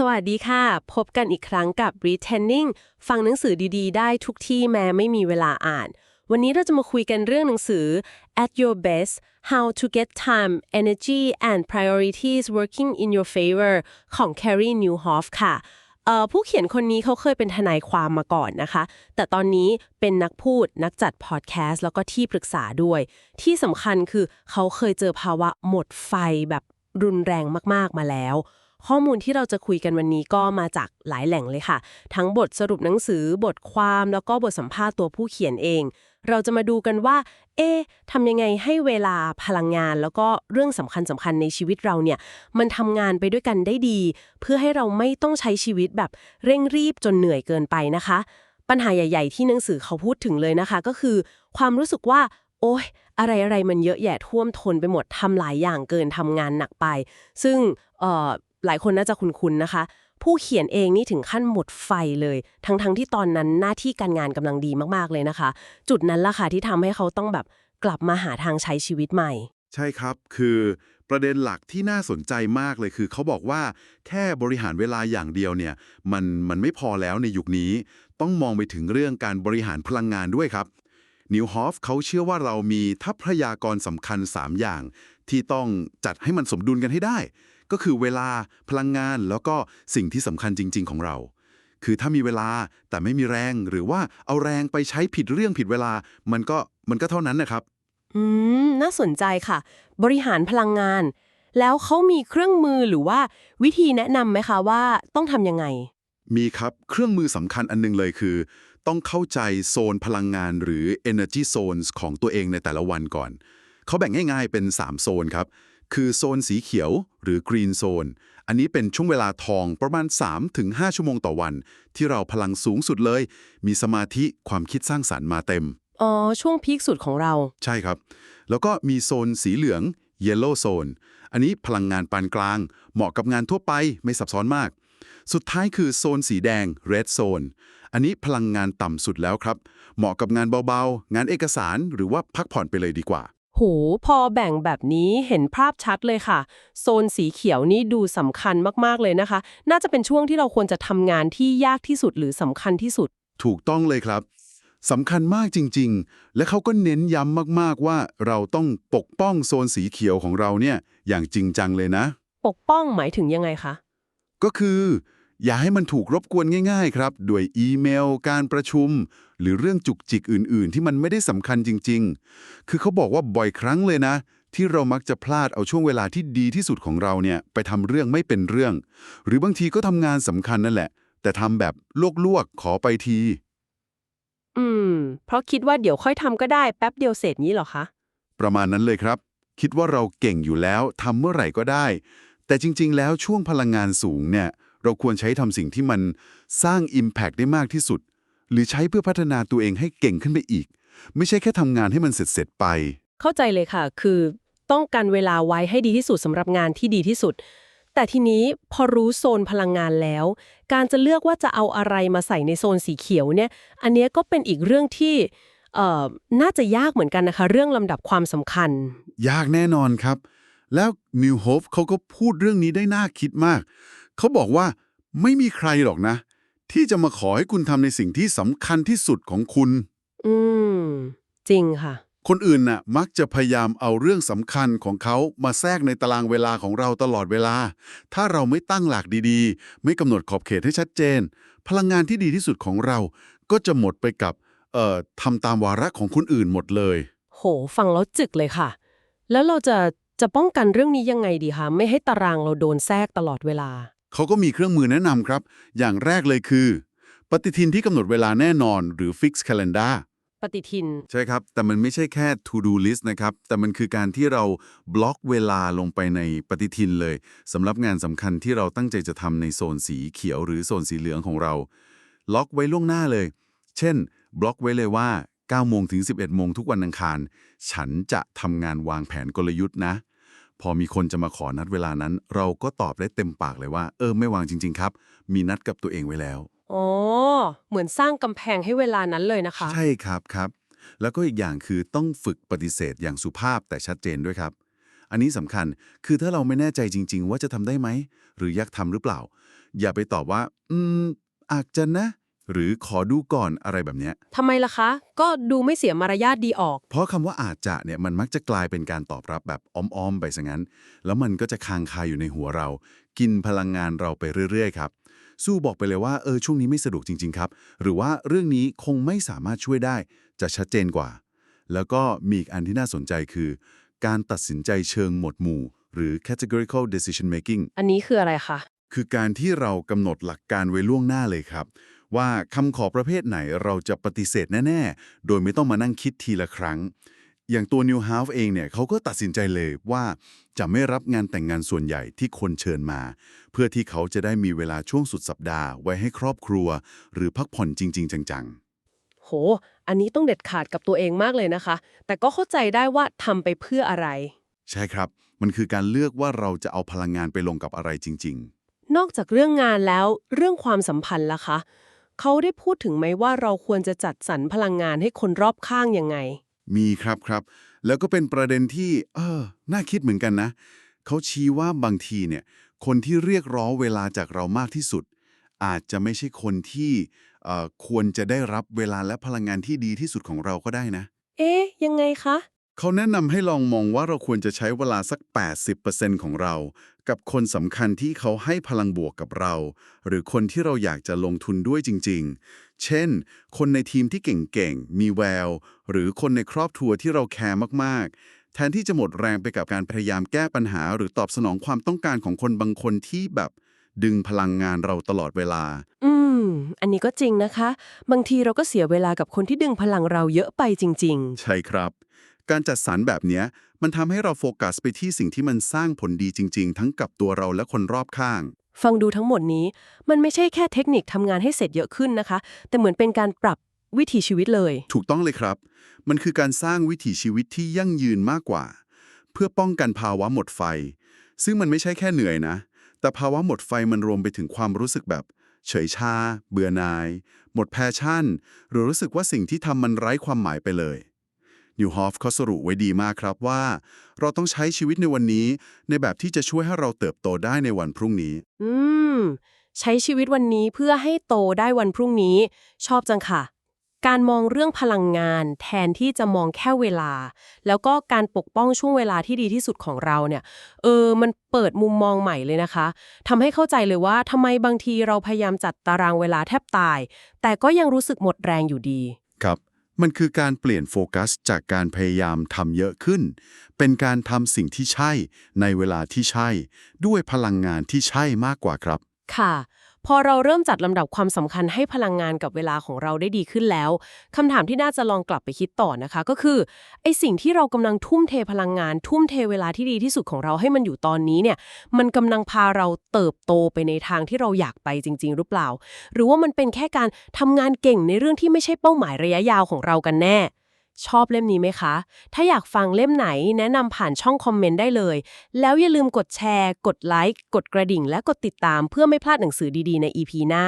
สวัสดีค่ะ พบกันอีกครั้งกับ Returning ฟังหนังสือดีๆ ได้ทุกที่แม้ไม่มีเวลาอ่าน วันนี้เราจะมาคุยกันเรื่องหนังสือ At Your Best How to Get Time Energy and Priorities Working in Your Favor ของ Carrie Newhoff ค่ะผู้เขียนคนนี้เขาเคยเป็นทนายความมาก่อนนะคะ แต่ตอนนี้เป็นนักพูดนักจัดพอดแคสต์แล้วก็ที่ปรึกษาด้วย ที่สำคัญคือเขาเคยเจอภาวะหมดไฟแบบรุนแรงมากๆมาแล้ว ข้อมูลที่เราจะคุยกันวันนี้ก็มาจากหลายแหล่งเลยค่ะ ทั้งบทสรุปหนังสือบทความแล้วก็บทสัมภาษณ์ตัวผู้เขียนเอง เราจะมาดูกันว่า เอ๊ะทำยังไงให้เวลาพลังงาน แล้วก็เรื่องสำคัญสำคัญในชีวิตเราเนี่ย มันทำงานไปด้วยกันได้ดี เพื่อให้เราไม่ต้องใช้ชีวิตแบบเร่งรีบจนเหนื่อยเกินไปนะคะ ปัญหาใหญ่ ๆ ที่หนังสือเขาพูดถึงเลยนะคะ ก็คือ ความรู้สึกว่า โอ๊ยอะไรอะไรๆมันเยอะแยะท่วมท้นไปหมดทำหลายอย่างเกินทำงานหนักไป ซึ่งเอ่อ หลายคนน่าจะคุ้นๆนะคะ ผู้เขียนเองนี่ถึงขั้นหมดไฟเลย ทั้งๆที่ตอนนั้นหน้าที่การงานกำลังดีมากๆเลยนะคะ จุดนั้นล่ะค่ะที่ทำให้เขาต้องแบบกลับมาหาทางใช้ชีวิตใหม่ ใช่ครับ คือประเด็นหลักที่น่าสนใจมากเลยคือ เขาบอกว่าแค่บริหารเวลาอย่างเดียวเนี่ยมันมันไม่พอแล้วในยุคนี้ ต้องมองไปถึงเรื่องการบริหารพลังงานด้วยครับนิวฮอฟเขาเชื่อว่าเรามีทัพยากรสำคัญ 3 อย่าง ที่ต้องจัดให้มันสมดุลกันให้ได้ ก็คือเวลาพลังงานแล้วก็สิ่งที่สำคัญจริง ๆ ของเรา คือถ้ามีเวลาแต่ไม่มีแรงหรือว่าเอาแรงไปใช้ผิดเรื่องผิดเวลา มันก็มันก็เท่านั้นนะครับ อืม น่าสนใจค่ะ บริหารพลังงาน แล้วเขามีเครื่องมือหรือว่าวิธีแนะนำไหมคะว่าต้องทำยังไง มีครับเครื่องมือสำคัญอันหนึงเลยคือ ต้องเข้าใจโซนพลังงานหรือ energy zones ของตัวเองในแต่ละวันก่อน เขาแบ่งง่ายๆเป็น 3 โซนครับ คือโซนสีเขียวหรือ green zone อันนี้เป็นช่วงเวลาทองประมาณ 3-5 ชั่วโมงต่อวัน ที่เราพลังสูงสุดเลย มีสมาธิความคิดสร้างสรรค์มาเต็ม อ๋อ ช่วงพีคสุดของเรา ใช่ครับ แล้วก็มีโซนสีเหลือง yellow zone อันนี้พลังงานปานกลาง เหมาะกับงานทั่วไปไม่ซับซ้อนมาก สุดท้ายคือโซนสีแดง red zone อันนี้พลังงานต่ำสุดแล้วครับ เหมาะกับงานเบาๆ งานเอกสารหรือว่าพักผ่อนไปเลยดีกว่าโหพอแบ่งแบบนี้เห็นภาพชัดเลยค่ะ โซนสีเขียวนี่ดูสำคัญมากๆเลยนะคะ น่าจะเป็นช่วงที่เราควรจะทำงานที่ยากที่สุดหรือสำคัญที่สุด ถูกต้องเลยครับสำคัญมากจริง ๆ และเขาก็เน้นย้ำมากๆว่าเราต้องปกป้องโซนสีเขียวของเราเนี่ยอย่างจริงจังเลยนะ ปกป้องหมายถึงยังไงคะ ก็คือ อย่าให้มันถูกรบกวนง่าย ๆ ครับ ด้วยอีเมล การประชุม หรือเรื่องจุกจิกอื่น ๆ ที่มันไม่ได้สำคัญจริง ๆ คือเขาบอกว่าบ่อยครั้งเลยนะ ที่เรามักจะพลาดเอาช่วงเวลาที่ดีที่สุดของเราเนี่ยไปทำเรื่องไม่เป็นเรื่อง หรือบางทีก็ทำงานสำคัญนั่นแหละ แต่ทำแบบลวกๆขอไปที อืม เพราะคิดว่าเดี๋ยวค่อยทำก็ได้แป๊บเดียวเสร็จนี้เหรอคะ ประมาณนั้นเลยครับ คิดว่าเราเก่งอยู่แล้วทำเมื่อไหร่ก็ได้ แต่จริง ๆ แล้วช่วงพลังงานสูงเนี่ย เราควรใช้ทำสิ่งที่มันสร้าง Impact ได้มากที่สุด หรือใช้เพื่อพัฒนาตัวเองให้เก่งขึ้นไปอีก ไม่ใช่แค่ทำงานให้มันเสร็จๆไป เข้าใจเลยค่ะ คือต้องการเวลาไว้ให้ดีที่สุดสำหรับงานที่ดีที่สุด แต่ทีนี้พอรู้โซนพลังงานแล้ว การจะเลือกว่าจะเอาอะไรมาใส่ในโซนสีเขียวเนี่ย อันเนี้ยก็เป็นอีกเรื่องที่เอ่อน่าจะยากเหมือนกันนะคะ เรื่องลำดับความสำคัญ ยากแน่นอนครับ แล้วนิวโฮฟเขาก็พูดเรื่องนี้ได้น่าคิดมาก เขาบอกว่าไม่มีใครหรอกนะ ที่จะมาขอให้คุณทำในสิ่งที่สำคัญที่สุดของคุณ อืม จริงค่ะ คนอื่นน่ะมักจะพยายามเอาเรื่องสำคัญของเขามาแทรกในตารางเวลาของเราตลอดเวลา ถ้าเราไม่ตั้งหลักดีๆ ไม่กำหนดขอบเขตให้ชัดเจน พลังงานที่ดีที่สุดของเรา ก็จะหมดไปกับเอ่อทำตามวาระของคนอื่นหมดเลย โห ฟังแล้วจึกเลยค่ะ แล้วเราจะจะป้องกันเรื่องนี้ยังไงดีคะ ไม่ให้ตารางเราโดนแทรกตลอดเวลา เขาก็มีเครื่องมือแนะนำครับ อย่างแรกเลยคือ ปฏิทินที่กำหนดเวลาแน่นอนหรือ Fixed Calendar ปฏิทิน ใช่ครับ แต่มันไม่ใช่แค่ to do list นะครับ แต่มันคือการที่เราบล็อกเวลาลงไปในปฏิทินเลยสำหรับงานสำคัญที่เราตั้งใจจะทำในโซนสีเขียวหรือโซนสีเหลืองของเรา ล็อกไว้ล่วงหน้าเลย เช่น บล็อกไว้เลยว่า9โมงถึง 11โมงทุกวันอังคาร ฉันจะทำงานวางแผนกลยุทธ์นะ พอมีคนจะมาขอนัดเวลานั้น เราก็ตอบได้เต็มปากเลยว่า เออไม่วางจริง ๆ ครับ มีนัดกับตัวเองไว้แล้ว อ๋อ เหมือนสร้างกำแพงให้เวลานั้นเลยนะคะ ใช่ครับครับ แล้วก็อีกอย่างคือต้องฝึกปฏิเสธอย่างสุภาพแต่ชัดเจนด้วยครับ อันนี้สำคัญคือถ้าเราไม่แน่ใจจริง ๆ ว่าจะทำได้ไหม หรืออยากทำหรือเปล่า อย่าไปตอบว่า อืมอาจจะนะ หรือขอดูก่อนอะไรแบบเนี้ยทำไมล่ะคะ ก็ดูไม่เสียมารยาทดีออก เพราะคำว่าอาจจะเนี่ยมันมักจะกลายเป็นการตอบรับแบบอ้อมๆไปซะงั้น แล้วมันก็จะค้างคาอยู่ในหัวเรา กินพลังงานเราไปเรื่อยๆครับ สู้บอกไปเลยว่าเออช่วงนี้ไม่สะดวกจริง ๆ ครับ หรือว่าเรื่องนี้คงไม่สามารถช่วยได้ จะชัดเจนกว่า แล้วก็มีอีกอันที่น่าสนใจคือ การตัดสินใจเชิงหมวดหมู่ หรือ categorical decision making อันนี้คืออะไรคะ คือการที่เรากำหนดหลักการไว้ล่วงหน้าเลยครับ ว่าคำขอประเภทไหนเราจะปฏิเสธแน่ ๆ โดยไม่ต้องมานั่งคิดทีละครั้ง อย่างตัว New House เองเนี่ยเขาก็ตัดสินใจเลยว่าจะไม่รับงานแต่งงานส่วนใหญ่ที่คนเชิญมา เพื่อที่เขาจะได้มีเวลาช่วงสุดสัปดาห์ไว้ให้ครอบครัว หรือพักผ่อนจริง ๆ จังๆโห อันนี้ต้องเด็ดขาดกับตัวเองมากเลยนะคะ แต่ก็เข้าใจได้ว่าทำไปเพื่ออะไร ใช่ครับ มันคือการเลือกว่าเราจะเอาพลังงานไปลงกับอะไรจริง ๆ นอกจากเรื่องงานแล้วเรื่องความสัมพันธ์ล่ะคะ เขาได้พูดถึงไหมว่าเราควรจะจัดสรรพลังงานให้คนรอบข้างยังไง มีครับครับ แล้วก็เป็นประเด็นที่ เออ น่าคิดเหมือนกันนะ เขาชี้ว่าบางทีเนี่ย คนที่เรียกร้องเวลาจากเรามากที่สุด อาจจะไม่ใช่คนที่เอ่อควรจะได้รับเวลาและพลังงานที่ดีที่สุดของเราก็ได้นะ เอ๊ะยังไงคะ เขาแนะนำให้ลองมองว่าเราควรจะใช้เวลาสัก 80%ของเรา กับคนสำคัญที่เขาให้พลังบวกกับเรา หรือคนที่เราอยากจะลงทุนด้วยจริง ๆ เช่น คนในทีมที่เก่งๆ มีแวว หรือคนในครอบครัวที่เราแคร์มากๆ แทนที่จะหมดแรงไปกับการพยายามแก้ปัญหา หรือตอบสนองความต้องการของคนบางคนที่แบบดึงพลังงานเราตลอดเวลา อืม อันนี้ก็จริงนะคะ บางทีเราก็เสียเวลากับคนที่ดึงพลังเราเยอะไปจริงใช่ครับ การจัดสรรแบบเนี้ย มันทำให้เราโฟกัสไปที่สิ่งที่มันสร้างผลดีจริง ๆ ทั้งกับตัวเราและคนรอบข้างๆฟังดูทั้งหมดนี้ มันไม่ใช่แค่เทคนิคทำงานให้เสร็จเยอะขึ้นนะคะ แต่เหมือนเป็นการปรับวิถีชีวิตเลย ถูกต้องเลยครับ มันคือการสร้างวิถีชีวิตที่ยั่งยืนมากกว่า เพื่อป้องกันภาวะหมดไฟ ซึ่งมันไม่ใช่แค่เหนื่อยนะ แต่ภาวะหมดไฟมันรวมไปถึงความรู้สึกแบบเฉยชา เบื่อหน่าย หมดแพชชั่น หรือรู้สึกว่าสิ่งที่ทำมันไร้ความหมายไปเลย นิวฮอฟเขาสรุปไว้ดีมากครับว่า เราต้องใช้ชีวิตในวันนี้ ในแบบที่จะช่วยให้เราเติบโตได้ในวันพรุ่งนี้ อืม ใช้ชีวิตวันนี้เพื่อให้โตได้วันพรุ่งนี้ ชอบจังค่ะ การมองเรื่องพลังงาน แทนที่จะมองแค่เวลา แล้วก็การปกป้องช่วงเวลาที่ดีที่สุดของเราเนี่ย เออ มันเปิดมุมมองใหม่เลยนะคะทำให้เข้าใจเลยว่าทำไมบางทีเราพยายามจัดตารางเวลาแทบตาย แต่ก็ยังรู้สึกหมดแรงอยู่ดี ครับ มันคือการเปลี่ยนโฟกัสจากการพยายามทำเยอะขึ้น เป็นการทำสิ่งที่ใช่ในเวลาที่ใช่ ด้วยพลังงานที่ใช่มากกว่าครับ ค่ะ พอเราเริ่มจัดลำดับความสำคัญให้พลังงานกับเวลาของเราได้ดีขึ้นแล้วคำถามที่น่าจะลองกลับไปคิดต่อนะคะ ก็คือไอสิ่งที่เรากำลังทุ่มเทพลังงาน ทุ่มเทเวลาที่ดีที่สุดของเราให้มันอยู่ตอนนี้เนี่ย มันกำลังพาเราเติบโตไปในทางที่เราอยากไปจริง ๆ หรือเปล่า หรือว่ามันเป็นแค่การทำงานเก่งในเรื่องที่ไม่ใช่เป้าหมายระยะยาวของเรากันแน่ ชอบเล่มนี้ไหมคะ ถ้าอยากฟังเล่มไหนแนะนำผ่านช่องคอมเมนต์ได้เลย แล้วอย่าลืมกดแชร์ กดไลค์ กดกระดิ่ง และกดติดตามเพื่อไม่พลาดหนังสือดีๆ ใน EP หน้า